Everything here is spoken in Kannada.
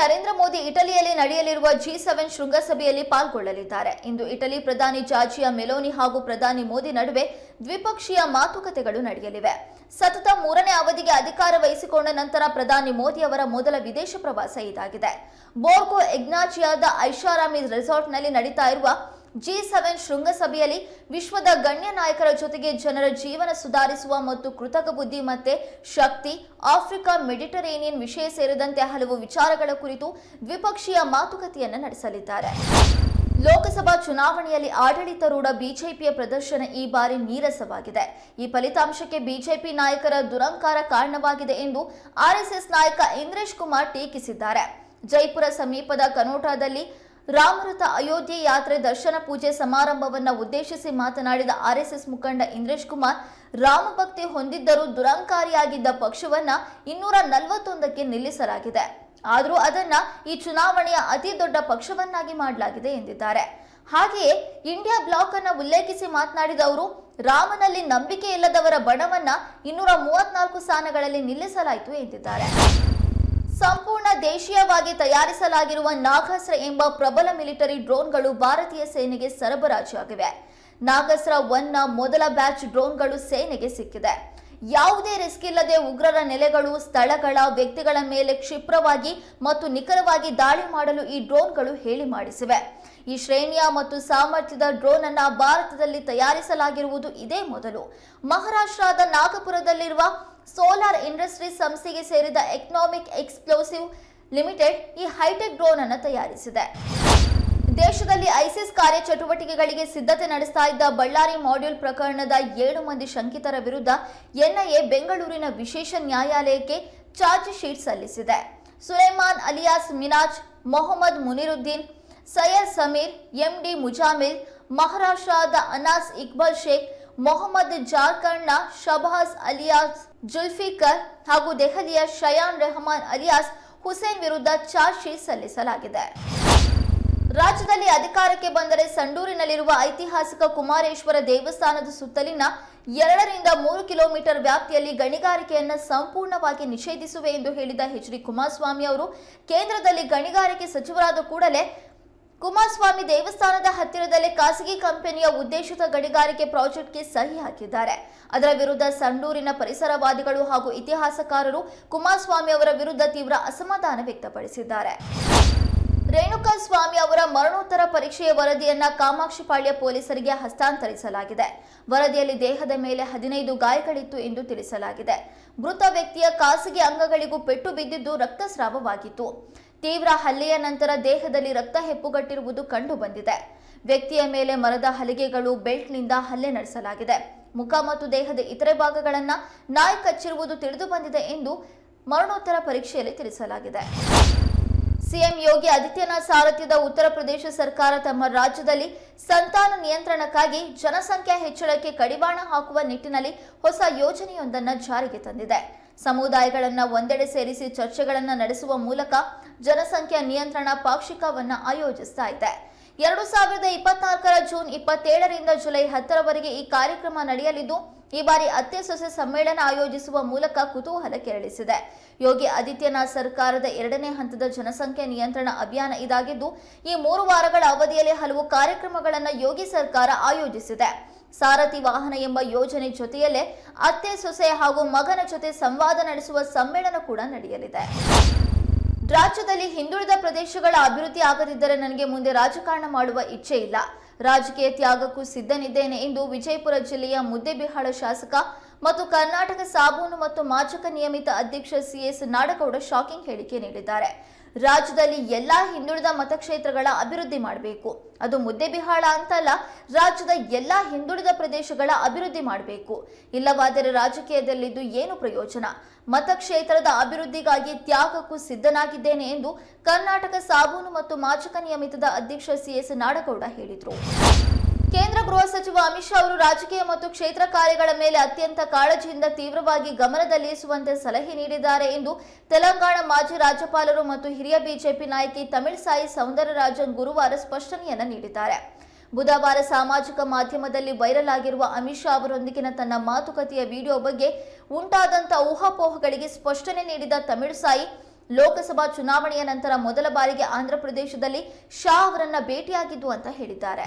ನರೇಂದ್ರ ಮೋದಿ ಇಟಲಿಯಲ್ಲಿ ನಡೆಯಲಿರುವ ಜಿ ಸೆವೆನ್ ಶೃಂಗಸಭೆಯಲ್ಲಿ ಪಾಲ್ಗೊಳ್ಳಲಿದ್ದಾರೆ. ಇಂದು ಇಟಲಿ ಪ್ರಧಾನಿ ಜಾರ್ಜಿಯಾ ಮೆಲೋನಿ ಹಾಗೂ ಪ್ರಧಾನಿ ಮೋದಿ ನಡುವೆ ದ್ವಿಪಕ್ಷೀಯ ಮಾತುಕತೆಗಳು ನಡೆಯಲಿವೆ. ಸತತ ಮೂರನೇ ಅವಧಿಗೆ ಅಧಿಕಾರ ವಹಿಸಿಕೊಂಡ ನಂತರ ಪ್ರಧಾನಿ ಮೋದಿ ಅವರ ಮೊದಲ ವಿದೇಶ ಪ್ರವಾಸ ಇದಾಗಿದೆ. ಬೋರ್ಗೋ ಎಗ್ನಾಚಿಯಾದ ಐಷಾರಾಮಿ ರೆಸಾರ್ಟ್ನಲ್ಲಿ ನಡೀತಾ ಇರುವ ಜಿ ಸೆವೆನ್ ಶೃಂಗಸಭೆಯಲ್ಲಿ ವಿಶ್ವದ ಗಣ್ಯ ನಾಯಕರ ಜೊತೆಗೆ ಜನರ ಜೀವನ ಸುಧಾರಿಸುವ ಮತ್ತು ಕೃತಕ ಬುದ್ಧಿ ಮತ್ತೆ ಶಕ್ತಿ, ಆಫ್ರಿಕಾ ಮೆಡಿಟರೇನಿಯನ್ ವಿಷಯ ಸೇರಿದಂತೆ ಹಲವು ವಿಚಾರಗಳ ಕುರಿತು ದ್ವಿಪಕ್ಷೀಯ ಮಾತುಕತೆಯನ್ನು ನಡೆಸಲಿದ್ದಾರೆ. ಲೋಕಸಭಾ ಚುನಾವಣೆಯಲ್ಲಿ ಆಡಳಿತಾರೂಢ ಬಿಜೆಪಿಯ ಪ್ರದರ್ಶನ ಈ ಬಾರಿ ನೀರಸವಾಗಿದೆ. ಈ ಫಲಿತಾಂಶಕ್ಕೆ ಬಿಜೆಪಿ ನಾಯಕರ ದುರಂಕಾರ ಕಾರಣವಾಗಿದೆ ಎಂದು ಆರ್ಎಸ್ಎಸ್ ನಾಯಕ ಇಂದ್ರೇಶ್ ಕುಮಾರ್ ಟೀಕಿಸಿದ್ದಾರೆ. ಜೈಪುರ ಸಮೀಪದ ಕನೋಟಾದಲ್ಲಿ ರಾಮರಥ ಅಯೋಧ್ಯೆ ಯಾತ್ರೆ ದರ್ಶನ ಪೂಜೆ ಸಮಾರಂಭವನ್ನು ಉದ್ದೇಶಿಸಿ ಮಾತನಾಡಿದ ಆರ್ಎಸ್ಎಸ್ ಮುಖಂಡ ಇಂದ್ರೇಶ್ ಕುಮಾರ್ ರಾಮಭಕ್ತಿ ಹೊಂದಿದ್ದರೂ ದುರಂಕಾರಿಯಾಗಿದ್ದ ಪಕ್ಷವನ್ನ ಇನ್ನೂರ ನಲವತ್ತೊಂದಕ್ಕೆ ನಿಲ್ಲಿಸಲಾಗಿದೆ. ಆದರೂ ಅದನ್ನ ಈ ಚುನಾವಣೆಯ ಅತಿ ದೊಡ್ಡ ಪಕ್ಷವನ್ನಾಗಿ ಮಾಡಲಾಗಿದೆ ಎಂದಿದ್ದಾರೆ. ಹಾಗೆಯೇ ಇಂಡಿಯಾ ಬ್ಲಾಕ್ ಅನ್ನು ಉಲ್ಲೇಖಿಸಿ ಮಾತನಾಡಿದ ಅವರು, ರಾಮನಲ್ಲಿ ನಂಬಿಕೆ ಇಲ್ಲದವರ ಬಣವನ್ನ ಇನ್ನೂರ ಮೂವತ್ನಾಲ್ಕು ಸ್ಥಾನಗಳಲ್ಲಿ ನಿಲ್ಲಿಸಲಾಯಿತು ಎಂದಿದ್ದಾರೆ. ಸಂಪೂರ್ಣ ದೇಶೀಯವಾಗಿ ತಯಾರಿಸಲಾಗಿರುವ ನಾಗಾಸ್ತ್ರ ಎಂಬ ಪ್ರಬಲ ಮಿಲಿಟರಿ ಡ್ರೋನ್ಗಳು ಭಾರತೀಯ ಸೇನೆಗೆ ಸರಬರಾಜಾಗಿವೆ. ನಾಗಾಸ್ತ್ರ ಒನ್ನ ಮೊದಲ ಬ್ಯಾಚ್ ಡ್ರೋನ್ಗಳು ಸೇನೆಗೆ ಸಿಕ್ಕಿದೆ. ಯಾವುದೇ ರಿಸ್ಕ್ ಇಲ್ಲದೆ ಉಗ್ರರ ನೆಲೆಗಳು, ಸ್ಥಳಗಳ ವ್ಯಕ್ತಿಗಳ ಮೇಲೆ ಕ್ಷಿಪ್ರವಾಗಿ ಮತ್ತು ನಿಖರವಾಗಿ ದಾಳಿ ಮಾಡಲು ಈ ಡ್ರೋನ್ಗಳು ಹೇಳಿ ಮಾಡಿಸಿವೆ. ಈ ಶ್ರೇಣಿಯ ಮತ್ತು ಸಾಮರ್ಥ್ಯದ ಡ್ರೋನ್ ಅನ್ನ ಭಾರತದಲ್ಲಿ ತಯಾರಿಸಲಾಗಿರುವುದು ಇದೇ ಮೊದಲು. ಮಹಾರಾಷ್ಟ್ರದ ನಾಗಪುರದಲ್ಲಿರುವ ಸೋಲಾರ್ ಇಂಡಸ್ಟ್ರೀಸ್ ಸಂಸ್ಥೆಗೆ ಸೇರಿದ ಎಕನಾಮಿಕ್ ಎಕ್ಸ್ಪ್ಲೋಸಿವ್ ಲಿಮಿಟೆಡ್ ಈ ಹೈಟೆಕ್ ಡ್ರೋನ್ ಅನ್ನು ತಯಾರಿಸಿದೆ. ದೇಶದಲ್ಲಿ ಐಸಿಸ್ ಕಾರ್ಯಚಟುವಟಿಕೆಗಳಿಗೆ ಸಿದ್ಧತೆ ನಡೆಸ್ತಾ ಇದ್ದ ಬಳ್ಳಾರಿ ಮಾಡ್ಯೂಲ್ ಪ್ರಕರಣದ ಏಳು ಮಂದಿ ಶಂಕಿತರ ವಿರುದ್ಧ ಎನ್ಐಎ ಬೆಂಗಳೂರಿನ ವಿಶೇಷ ನ್ಯಾಯಾಲಯಕ್ಕೆ ಚಾರ್ಜ್ ಶೀಟ್ ಸಲ್ಲಿಸಿದೆ. ಸುಲೇಮಾನ್ ಅಲಿಯಾಸ್ ಮಿನಾಜ್, ಮೊಹಮ್ಮದ್ ಮುನಿರುದ್ದೀನ್, ಸೈಯದ್ ಸಮೀರ್, ಎಂಡಿ ಮುಜಾಮಿಲ್, ಮಹಾರಾಷ್ಟ್ರದ ಅನಾಸ್ ಇಕ್ಬಾಲ್ ಶೇಖ್, ಮೊಹಮ್ಮದ್ ಜಾರ್ಖಂಡ್ನ ಶಬಾಸ್ ಅಲಿಯಾಸ್ ಜುಲ್ಫಿಕರ್ ಹಾಗೂ ದೆಹಲಿಯ ಶಯಾನ್ ರೆಹಮಾನ್ ಅಲಿಯಾಸ್ ಹುಸೇನ್ ವಿರುದ್ಧ ಚಾರ್ಜ್ ಶೀಟ್ ಸಲ್ಲಿಸಲಾಗಿದೆ. ರಾಜ್ಯದಲ್ಲಿ ಅಧಿಕಾರಕ್ಕೆ ಬಂದರೆ ಸಂಡೂರಿನಲ್ಲಿರುವ ಐತಿಹಾಸಿಕ ಕುಮಾರೇಶ್ವರ ದೇವಸ್ಥಾನದ ಸುತ್ತಲಿನ ಎರಡರಿಂದ ಮೂರು ಕಿಲೋಮೀಟರ್ ವ್ಯಾಪ್ತಿಯಲ್ಲಿ ಗಣಿಗಾರಿಕೆಯನ್ನು ಸಂಪೂರ್ಣವಾಗಿ ನಿಷೇಧಿಸುವೆ ಎಂದು ಹೇಳಿದ ಎಚ್ ಡಿ ಕುಮಾರಸ್ವಾಮಿ ಅವರು, ಕೇಂದ್ರದಲ್ಲಿ ಗಣಿಗಾರಿಕೆ ಸಚಿವರಾದ ಕೂಡಲೇ ಕುಮಾರಸ್ವಾಮಿ ದೇವಸ್ಥಾನದ ಹತ್ತಿರದಲ್ಲೇ ಖಾಸಗಿ ಕಂಪನಿಯ ಉದ್ದೇಶಿತ ಗಣಿಗಾರಿಕೆ ಪ್ರಾಜೆಕ್ಟ್ಗೆ ಸಹಿ ಹಾಕಿದ್ದಾರೆ. ಅದರ ವಿರುದ್ಧ ಸಂಡೂರಿನ ಪರಿಸರವಾದಿಗಳು ಹಾಗೂ ಇತಿಹಾಸಕಾರರು ಕುಮಾರಸ್ವಾಮಿ ಅವರ ವಿರುದ್ಧ ತೀವ್ರ ಅಸಮಾಧಾನ ವ್ಯಕ್ತಪಡಿಸಿದ್ದಾರೆ. ರೇಣುಕಾ ಸ್ವಾಮಿ ಅವರ ಮರಣೋತ್ತರ ಪರೀಕ್ಷೆಯ ವರದಿಯನ್ನ ಕಾಮಾಕ್ಷಿಪಾಳ್ಯ ಪೊಲೀಸರಿಗೆ ಹಸ್ತಾಂತರಿಸಲಾಗಿದೆ. ವರದಿಯಲ್ಲಿ ದೇಹದ ಮೇಲೆ ಹದಿನೈದು ಗಾಯಗಳಿತ್ತು ಎಂದು ತಿಳಿಸಲಾಗಿದೆ. ಮೃತ ವ್ಯಕ್ತಿಯ ಖಾಸಗಿ ಅಂಗಗಳಿಗೂ ಪೆಟ್ಟು ಬಿದ್ದಿದ್ದು ರಕ್ತಸ್ರಾವವಾಗಿತ್ತು. ತೀವ್ರ ಹಲ್ಲೆಯ ನಂತರ ದೇಹದಲ್ಲಿ ರಕ್ತ ಹೆಪ್ಪುಗಟ್ಟಿರುವುದು ಕಂಡು ಬಂದಿದೆ ವ್ಯಕ್ತಿಯ ಮೇಲೆ ಮರದ ಹಲಿಗೆಗಳು ಬೆಲ್ಟ್ನಿಂದ ಹಲ್ಲೆ ನಡೆಸಲಾಗಿದೆ. ಮುಖ ಮತ್ತು ದೇಹದ ಇತರೆ ಭಾಗಗಳನ್ನು ನಾಯಿ ಕಚ್ಚಿರುವುದು ತಿಳಿದು ಬಂದಿದೆ ಎಂದು ಮರಣೋತ್ತರ ಪರೀಕ್ಷೆಯಲ್ಲಿ ತಿಳಿಸಲಾಗಿದೆ. ಸಿಎಂ ಯೋಗಿ ಆದಿತ್ಯನಾಥ್ ಸಾರಥ್ಯದ ಉತ್ತರ ಪ್ರದೇಶ ಸರ್ಕಾರ ತಮ್ಮ ರಾಜ್ಯದಲ್ಲಿ ಸಂತಾನ ನಿಯಂತ್ರಣಕ್ಕಾಗಿ ಜನಸಂಖ್ಯಾ ಹೆಚ್ಚಳಕ್ಕೆ ಕಡಿವಾಣ ಹಾಕುವ ನಿಟ್ಟಿನಲ್ಲಿ ಹೊಸ ಯೋಜನೆಯೊಂದನ್ನು ಜಾರಿಗೆ ತಂದಿದೆ. ಸಮುದಾಯಗಳನ್ನು ಒಂದೆಡೆ ಸೇರಿಸಿ ಚರ್ಚೆಗಳನ್ನು ನಡೆಸುವ ಮೂಲಕ ಜನಸಂಖ್ಯಾ ನಿಯಂತ್ರಣ ಪಾಕ್ಷಿಕವನ್ನು ಆಯೋಜಿಸ್ತಾ ಇದೆ. ಎರಡು ಸಾವಿರದ ಇಪ್ಪತ್ನಾಲ್ಕರ ಜೂನ್ ಇಪ್ಪತ್ತೇಳರಿಂದ ಜುಲೈ ಹತ್ತರವರೆಗೆ ಈ ಕಾರ್ಯಕ್ರಮ ನಡೆಯಲಿದ್ದು ಈ ಬಾರಿ ಅತ್ತೆ ಸೊಸೆ ಸಮ್ಮೇಳನ ಆಯೋಜಿಸುವ ಮೂಲಕ ಕುತೂಹಲ ಕೆರಳಿಸಿದೆ. ಯೋಗಿ ಆದಿತ್ಯನಾಥ್ ಸರ್ಕಾರದ ಎರಡನೇ ಹಂತದ ಜನಸಂಖ್ಯೆ ನಿಯಂತ್ರಣ ಅಭಿಯಾನ ಇದಾಗಿದ್ದು, ಈ ಮೂರು ವಾರಗಳ ಅವಧಿಯಲ್ಲಿ ಹಲವು ಕಾರ್ಯಕ್ರಮಗಳನ್ನು ಯೋಗಿ ಸರ್ಕಾರ ಆಯೋಜಿಸಿದೆ. ಸಾರಥಿ ವಾಹನ ಎಂಬ ಯೋಜನೆ ಜೊತೆಯಲ್ಲೇ ಅತ್ತೆ ಸೊಸೆ ಹಾಗೂ ಮಗನ ಜೊತೆ ಸಂವಾದ ನಡೆಸುವ ಸಮ್ಮೇಳನ ಕೂಡ ನಡೆಯಲಿದೆ. ರಾಜ್ಯದಲ್ಲಿ ಹಿಂದುಳಿದ ಪ್ರದೇಶಗಳ ಅಭಿವೃದ್ಧಿ ಆಗದಿದ್ದರೆ ನನಗೆ ಮುಂದೆ ರಾಜಕಾರಣ ಮಾಡುವ ಇಚ್ಛೆ ಇಲ್ಲ. ರಾಜಕೀಯ ತ್ಯಾಗಕ್ಕೂ ಸಿದ್ಧನಿದ್ದೇನೆ ಎಂದು ವಿಜಯಪುರ ಜಿಲ್ಲೆಯ ಮುದ್ದೆಬಿಹಾಳ ಶಾಸಕ ಮತ್ತು ಕರ್ನಾಟಕ ಸಾಬೂನು ಮತ್ತು ಮಾಚಕ ನಿಯಮಿತ ಅಧ್ಯಕ್ಷ ಸಿಎಸ್ ನಾಡಗೌಡ ಶಾಕಿಂಗ್ ಹೇಳಿಕೆ ನೀಡಿದ್ದಾರೆ. ರಾಜ್ಯದಲ್ಲಿ ಎಲ್ಲಾ ಹಿಂದುಳಿದ ಮತಕ್ಷೇತ್ರಗಳ ಅಭಿವೃದ್ಧಿ ಮಾಡಬೇಕು. ಅದು ಮುದ್ದೆಬಿಹಾಳ ಅಂತಲ್ಲ, ರಾಜ್ಯದ ಎಲ್ಲಾ ಹಿಂದುಳಿದ ಪ್ರದೇಶಗಳ ಅಭಿವೃದ್ಧಿ ಮಾಡಬೇಕು. ಇಲ್ಲವಾದರೆ ರಾಜಕೀಯದಲ್ಲಿದ್ದು ಏನು ಪ್ರಯೋಜನ? ಮತಕ್ಷೇತ್ರದ ಅಭಿವೃದ್ಧಿಗಾಗಿ ತ್ಯಾಗಕ್ಕೂ ಸಿದ್ಧನಾಗಿದ್ದೇನೆ ಎಂದು ಕರ್ನಾಟಕ ಸಾಬೂನು ಮತ್ತು ಮಾಚಕ ನಿಯಮಿತದ ಅಧ್ಯಕ್ಷ ಸಿಎಸ್ ನಾಡಗೌಡ ಹೇಳಿದರು. ಕೇಂದ್ರ ಗೃಹ ಸಚಿವ ಅಮಿತ್ ಶಾ ಅವರು ರಾಜಕೀಯ ಮತ್ತು ಕ್ಷೇತ್ರ ಕಾರ್ಯಗಳ ಮೇಲೆ ಅತ್ಯಂತ ಕಾಳಜಿಯಿಂದ ತೀವ್ರವಾಗಿ ಗಮನದಲ್ಲಿರಿಸುವಂತೆ ಸಲಹೆ ನೀಡಿದ್ದಾರೆ ಎಂದು ತೆಲಂಗಾಣ ಮಾಜಿ ರಾಜ್ಯಪಾಲರು ಮತ್ತು ಹಿರಿಯ ಬಿಜೆಪಿ ನಾಯಕಿ ತಮಿಳ್ಸಾಯಿ ಸೌಂದರರಾಜನ್ ಗುರುವಾರ ಸ್ಪಷ್ಟನೆಯನ್ನು ನೀಡಿದ್ದಾರೆ. ಬುಧವಾರ ಸಾಮಾಜಿಕ ಮಾಧ್ಯಮದಲ್ಲಿ ವೈರಲ್ ಆಗಿರುವ ಅಮಿತ್ ಶಾ ಅವರೊಂದಿಗಿನ ತನ್ನ ಮಾತುಕತೆಯ ವಿಡಿಯೋ ಬಗ್ಗೆ ಉಂಟಾದಂಥ ಊಹಾಪೋಹಗಳಿಗೆ ಸ್ಪಷ್ಟನೆ ನೀಡಿದ ತಮಿಳ್ಸಾಯಿ ಲೋಕಸಭಾ ಚುನಾವಣೆಯ ನಂತರ ಮೊದಲ ಬಾರಿಗೆ ಆಂಧ್ರಪ್ರದೇಶದಲ್ಲಿ ಶಾ ಅವರನ್ನ ಭೇಟಿಯಾಗಿದ್ದು ಅಂತ ಹೇಳಿದ್ದಾರೆ.